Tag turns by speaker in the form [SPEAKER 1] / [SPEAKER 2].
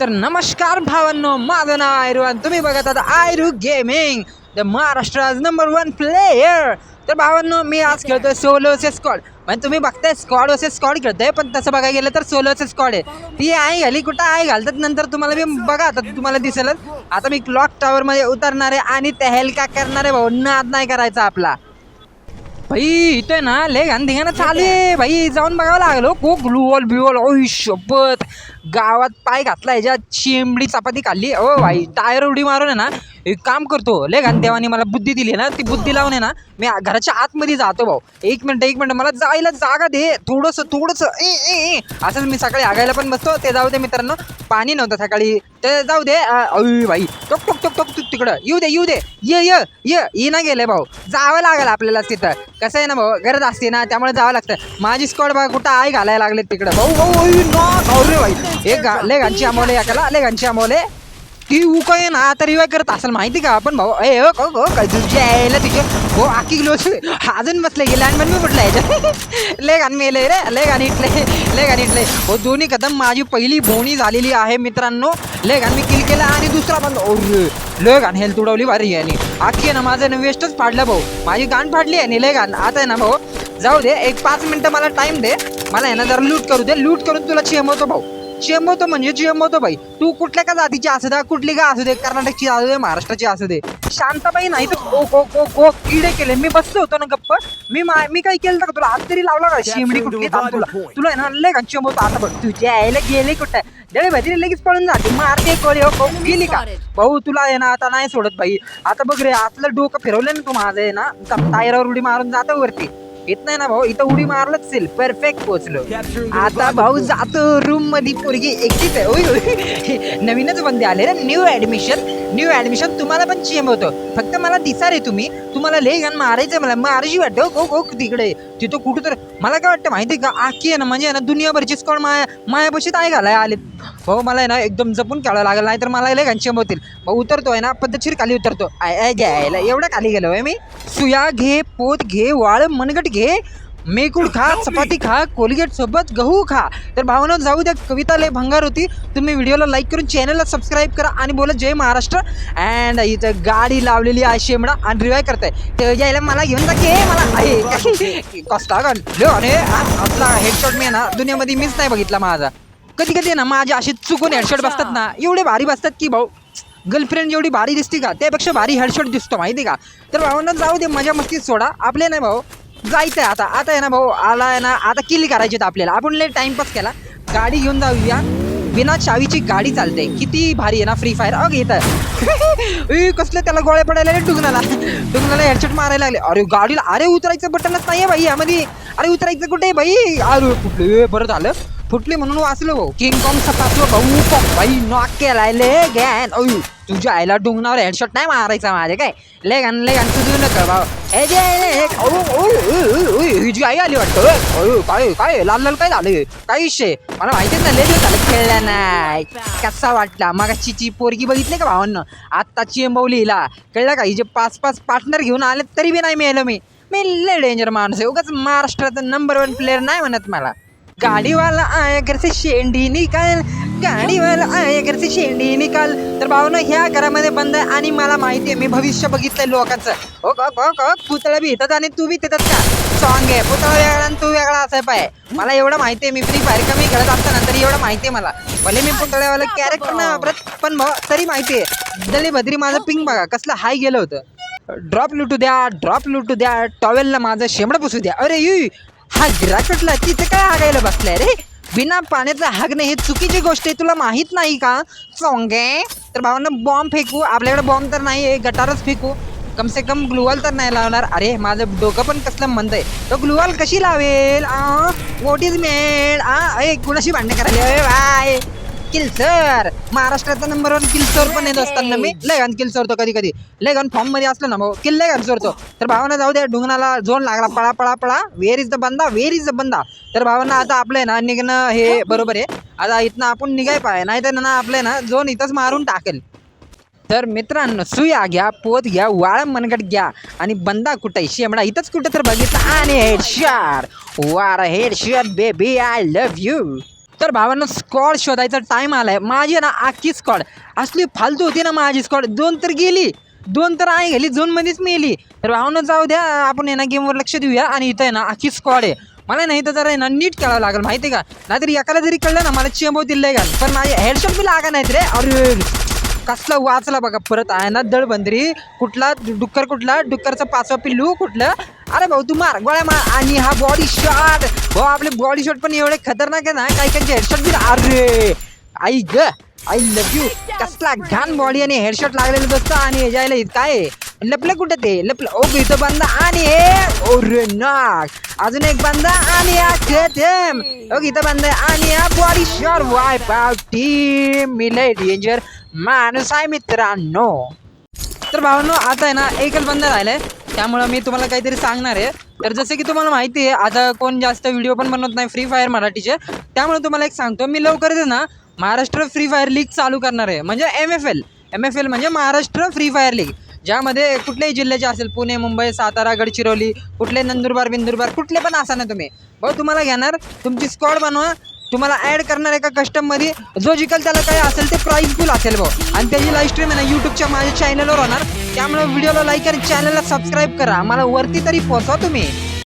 [SPEAKER 1] तर नमस्कार भावांनो माझं नाव आयरू तुम्ही बघत आता Ayru gaming the Maharashtra number one player तर भावांनो मी आज खेळतोय सोलो से स्कॉड म्हणजे तुम्ही बघताय स्कॉड वसे स्कॉड खेळतोय पण तसं बघायला गेलं तर सोलो से स्कॉड आहे. ती आई घाली कुठं आय घालतात नंतर तुम्हाला मी बघा आता तुम्हाला दिसेलच. आता मी क्लॉक टॉवरमध्ये उतरणार आहे आणि तहलका करणार आहे भाऊ. नाद नाही करायचा आपला. भाई इथं ना ले घाण धिंगाणं चालू आहे. भाई जाऊन बघावं लागलो को लुवल बिवल ओ शपथ गावात पाय घातला ह्याच्यात चिमडी चपाती खाल्ली. ओ भाई टायर उडी मारून आहे ना एक काम करतो लय घाण देवाने मला बुद्धी दिली ना ती बुद्धी लावून आहे ना मी घराच्या आतमध्ये जातो भाऊ. एक मिनटं एक मिनटं मला जायला जागा दे. थोडंसं थोडंसं ए ए ए. असंच मी सकाळी आगायला पण बसतो. ते जाऊ दे मित्रांनो पाणी नव्हतं सकाळी. ते जाऊ दे. अय भाई टोक टोक टोक टोक तू तिकडं. येऊ दे येऊ दे. ये ये ये. ये ना गेले भाऊ. जावं लागेल आपल्याला तिथं. कसं आहे ना भाऊ गरज असते ना त्यामुळे जावं लागतं. माझी स्कॉड बघा कुठं आई घालायला लागले तिकडं. भाऊ भाऊ अय, ना भाऊ रे भाई एक गा ले घांची आमवले याकाला लय घांची आमवले ती उकय ना आता रिवाय करत असेल माहिती का? आपण भाऊ ए हो हो, हो काय तुझ्या यायला तिचे. हो आखी किलो अजून बसले गेले आणि मी म्हटलं याच्या ले घाण मेले रे ले घाण इटले ले घाण इटले हो दोन्ही कदम माझी पहिली बोणी झालेली आहे मित्रांनो. ले घाण मी किल केला आणि दुसरा बंद. ओरे ले घाण हेल्थ उडवली भारी याने. आखी आहे ना माझं ना वेस्टच फाडलं भाऊ. माझी गाण फाडली आहे ले गाण. आता आहे ना भाऊ जाऊ दे एक पाच मिनटं मला टाइम दे. मला आहे ना जरा लूट करू दे. लूट करून तुला चेमवतो भाऊ. चेंबवतो म्हणजे चेंबवतो बाई. तू कुठल्या का जातीची असू दे कुठली का असू दे कर्नाटकची असू दे महाराष्ट्राची असू दे. शांताबाई नाही तर ओ को को को किडे केले. मी बसलो होतो ना गप्प. मी मा- काय केलं का तुला हात तरी लावला का? शिमडी कुठली तुला. तुला ना लय का चेंबवतो आता बघ तुझ्या यायला गेले कुठं? जळे भाजी लगेच पळून जाते. मारते कोळी हो को- गेली का? भाऊ तुला आहे ना आता नाही सोडत बाई. आता बघ रे आतलं डोकं फिरवलं ना तू माझं आहे ना टायरावर उडी मारून जातो वरती. येत नाही ना भाऊ इथं उडी मारलंच असेल. परफेक्ट पोहोचलो. आता भाऊ जातो रूममध्ये पोरगी एकटीच आहे. ओय, नवीनच बंदे आले रे. न्यू ऍडमिशन न्यू ऍडमिशन तुम्हाला पण चेम होतं. फक्त मला दिसा रे तुम्ही. तुम्हाला ले घाण मारायचं मला. मारायची वाटतं. हो, हो हो तिकडे. तिथं कुठं तर. मला काय वाटतं माहिती का? आखी आहे ना म्हणजे ना दुनियाभरचीच कोण माया मायापाशी काय घालाय आले भाऊ मला आहे ना एकदम जपून खेळावं लागेल नाही तर मला लय होतील. भाऊ उतरतोय ना पद्धतशीर खाली उतरतो. आय आय घ्यायला एवढं खाली गेलो आहे मी. सुया घे पोत घे वाळ मनगट घे मेकूड खा चपाती खा कोलगेट सोबत गहू खा. तर भावना जाऊ द्या कविता लय भंगार होती. तुम्ही व्हिडिओला लाईक करून चॅनलला सबस्क्राईब करा आणि बोला जय महाराष्ट्र. अँड इथं गाडी लावलेली आहे शेमडा. आणि रिवाय करताय. तर यायला मला घेऊन जा की मला आहे. कस्ता गण अरे आपला हेडशॉट मी आहे ना दुनियामध्ये मीच नाही बघितला माझा. कधी कधी ना माझे असे चुकून हेडशॉट बसतात ना एवढे भारी बसतात की भाऊ गर्लफ्रेंड जेवढी भारी दिसते का? त्यापेक्षा भारी हेडशॉट दिसतो माहिती का? तर भावांना जाऊ दे मजा मस्ती सोडा. आपले नाही भाऊ जायचं आहे आता. आता आहे ना भाऊ आला आहे ना आता किल्ली करायची आपल्याला. आपण लय टाइमपास केला. गाडी घेऊन जाऊया. बिना चावीची गाडी चालते. किती भारी आहे ना फ्री फायर अग येतं ए कसलं त्याला गोळ्या पडायला लागले डुगनाला डुगनाला हेडशॉट मारायला लागले. अरे गाडीला अरे उतरायचं बटनच नाही आहे बाई यामध्ये. अरे उतरायचं कुठे बाई अरे कुठले? बरं झालं. फुटली म्हणून वाचलो भाऊ. किंग कॉंग सपासलो भाऊ भाई नॉक केलाय ले गॅन अयू तुझ्या आईला डोंगणावर हेडशॉट नाही मारायचा माझे काय? ले गान ले गान तुझं नका भाऊ. ए जे ए, आई आली वाटतं अयो काय काय लाल लाल काय झालं? काय विषय? मला माहितीच नाही लेट झालं खेळला नाही. कसा वाटला? मग चिची पोरगी बघितली का भावांना? आत्ता चिंबवलीला कळलं का? हिजे पाच पाच पार्टनर घेऊन आले तरी बी नाही मिळालं मी. मी लय डेंजर माणूस आहे. उगाच महाराष्ट्राचा नंबर वन प्लेअर नाही म्हणत मला. गाडीवाला आया घर से शेंडी निकाल गाडीवाला आया घर से शेंडी निकाल. तर भावना ह्या घरामध्ये बंद आहे आणि मला माहिती आहे मी भविष्य बघितलंय लोकांचं. हो हो, हो, हो पुतळा बी येतात आणि तू बी तिथंच का? सॉंग आहे पुतळा वेगळा आणि तू वेगळा असाय पाय. मला एवढं माहिती आहे मी फ्री फायर कमी खेळत असताना तरी एवढं माहिती आहे मला. भले मी पुतळ्यावाला कॅरेक्टर नाही वापरत पण तरी माहिती आहे. दली भद्री माझं पिंग बघा कसलं हाय गेलं होतं. ड्रॉप लुटू द्या ड्रॉप लुटू द्या टॉवेलला माझं शेमडं पुसू द्या. अरे यू हा गिराकटला तिथे काय हागायला बसलाय रे? बिना पाण्याचं हागणे हे चुकीची गोष्ट आहे तुला माहीत नाही का? चोंगे तर भावांना बॉम्ब फेकू. आपल्याकडे बॉम्ब तर नाही आहे गटारच फेकू. कम से कम ग्लुवाल तर नाही लावणार. अरे माझं डोकं पण कसलं मंद आहे. तो ग्लुवाल कशी लावेल आ? वॉट इज मेड आ ए कुणाशी भांडणं करायला? बाय. किलसर महाराष्ट्राचा नंबर वन किलसोर पण येत असताना मी. लय घान किल चोरतो कधी कधी लय घान फॉर्ममध्ये असलं ना भाऊ. किल लय घान चोरतो तर भावांना जाऊ द्या डुंगणाला झोन लागला. पळा पळा पळा. वेर इज द बंदा? वेर इज द बंदा? तर भावांना आता आपलं ना निघणं हे बरोबर आहे. आता इथनं आपण निघाय पाय. नाही तर ना आपलं ना झोन इथंच मारून टाकेल. तर मित्रांनो सुया घ्या पोत घ्या वाळ मनगट घ्या. आणि बंदा कुठे? शेमडा इथंच कुठं तर बघितलं. आणि हेड शॉट वार head shot baby I love you तर भावांना स्कॉड शोधायचा टाईम आलाय. माझी ना आखी स्कॉड असली फालतू होती ना माझी स्कॉड दोन तर गेली. दोन तर आहे गेली झोनमध्येच मेली. तर भावनं जाऊ द्या आपण आहे ना गेमवर लक्ष देऊया. आणि इथं आहे ना आखी स्कॉड आहे. मला नाही तर जरा आहे ना नीट करावं लागेल माहिती आहे का? नाहीतर एकाला जरी कळलं ना मला चेंबवतील लय घाल पण माझे हेडशॉट बी लागा नाहीत रे. अरे कसला वाचला बघा. परत आहे ना दळबंदरी. कुठला? डुक्कर कुठला? डुक्करचा पाचवा पिल्लू कुठलं? अरे भाऊ तू मार गोळ्या मार. आणि हा बॉडी शॉट हो आपले बॉडी शॉट पण एवढे खतरनाक आहे ना काही काही हेडशॉट बी अरे आई ग आई लव्ह यू कसला घाण बॉडी आणि हेडशॉट लागलेलं दोस्त आणि हे जायला काय? लपलं कुठं ते? लपलं. ओके इथं बंद आणि हे ओरे नाक. अजून एक बंदा आणि हा ओके इथं बंद आणि हा बॉडी शॉर वाय पाव टीम मिले डेंजर माणूस आहे मित्रांनो. तर भावांनो आता आहे ना एकच बंद राहिलाय. त्यामुळं मी तुम्हाला काहीतरी सांगणार आहे. तर जसं की तुम्हाला माहिती आहे आता कोण जास्त व्हिडिओ पण बनवत नाही फ्री फायर मराठीचे. त्यामुळे तुम्हाला एक सांगतो मी लवकरच ना महाराष्ट्र फ्री फायर लीग चालू करणार आहे. म्हणजे M F L M F L म्हणजे महाराष्ट्र फ्री फायर लीग ज्यामध्ये कुठल्याही जिल्ह्याचे असेल पुणे मुंबई सातारा गडचिरोली कुठले नंदुरबार बिंदुरबार कुठले पण असा ना तुम्ही. भाऊ तुम्हाला घेणार तुमची स्कॉड बनवा तुम्हाला ॲड करणार एका कस्टममध्ये जो जिकल त्याला काय असेल ते प्राईज फुल असेल भाऊ आणि त्याची लाईव्ह स्ट्रीम आहे ना यूट्यूबच्या माझ्या चॅनलवर होणार. त्यामुळे व्हिडिओला लाईक आणि चॅनलला सबस्क्राईब करा. मला वरती तरी पोहोचवा तुम्ही.